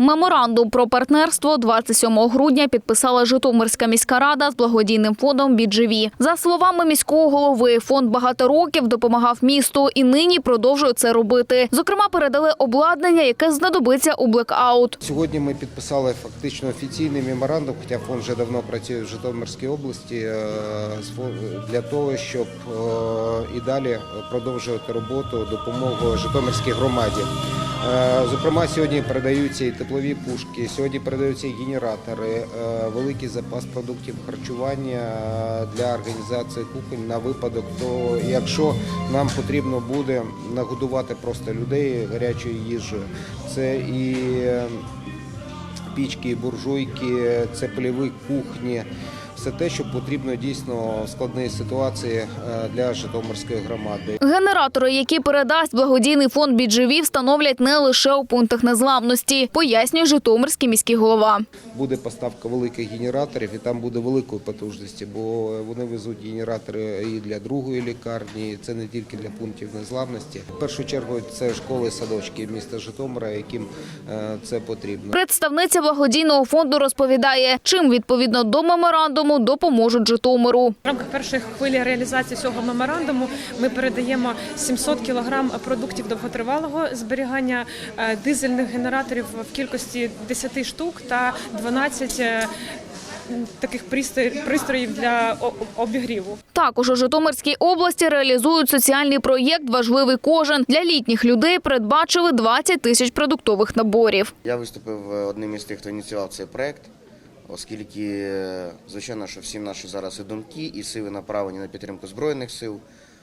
Меморандум про партнерство 27 грудня підписала Житомирська міська рада з благодійним фондом «Бідживі». За словами міського голови, фонд багато років допомагав місту і нині продовжує це робити. Зокрема, передали обладнання, яке знадобиться у блекаут. Сьогодні ми підписали фактично офіційний меморандум, хоча фонд вже давно працює в Житомирській області е, для того, щоб е, і далі продовжувати роботу допомогу Житомирській громаді. Е, Зокрема, сьогодні передаються і теплові пушки, сьогодні передаються генератори, е, великий запас продуктів харчування е, для організації кухонь на випадок, то якщо нам потрібно буде нагодувати просто людей гарячою їжею, це і пічки, і буржуйки, це польові кухні. Все те, що потрібно дійсно в складній ситуації е, для Житомирської громади. Генератори, які передасть благодійний фонд «Бідживі», встановлять не лише у пунктах незламності, пояснює Житомирський міський голова. Буде поставка великих генераторів, і там буде великої потужності, бо вони везуть генератори і для другої лікарні. і Це не тільки для пунктів незламності. В першу чергу це школи, і садочки міста Житомира, яким е, це потрібно. Представниця благодійного фонду розповідає, чим відповідно до меморандуму допоможуть Житомиру. В рамках першої хвилі реалізації цього меморандуму ми передаємо 700 кілограм продуктів довготривалого зберігання е, дизельних генераторів в кількості 10 штук та 12 е, таких пристрої- пристроїв для обігріву. Також у Житомирській області реалізують соціальний проєкт «Важливий кожен». Для літніх людей передбачили 20 тисяч продуктових наборів. Я виступив е, одним із тих, хто ініціював цей проект, оскільки, звичайно, що всі наші зараз і думки, і сили направлені на підтримку Збройних сил,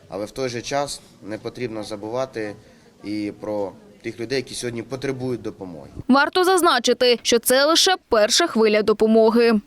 але в той же час не потрібно забувати і про тих людей, які сьогодні потребують допомоги. Варто зазначити, що це лише перша хвиля допомоги.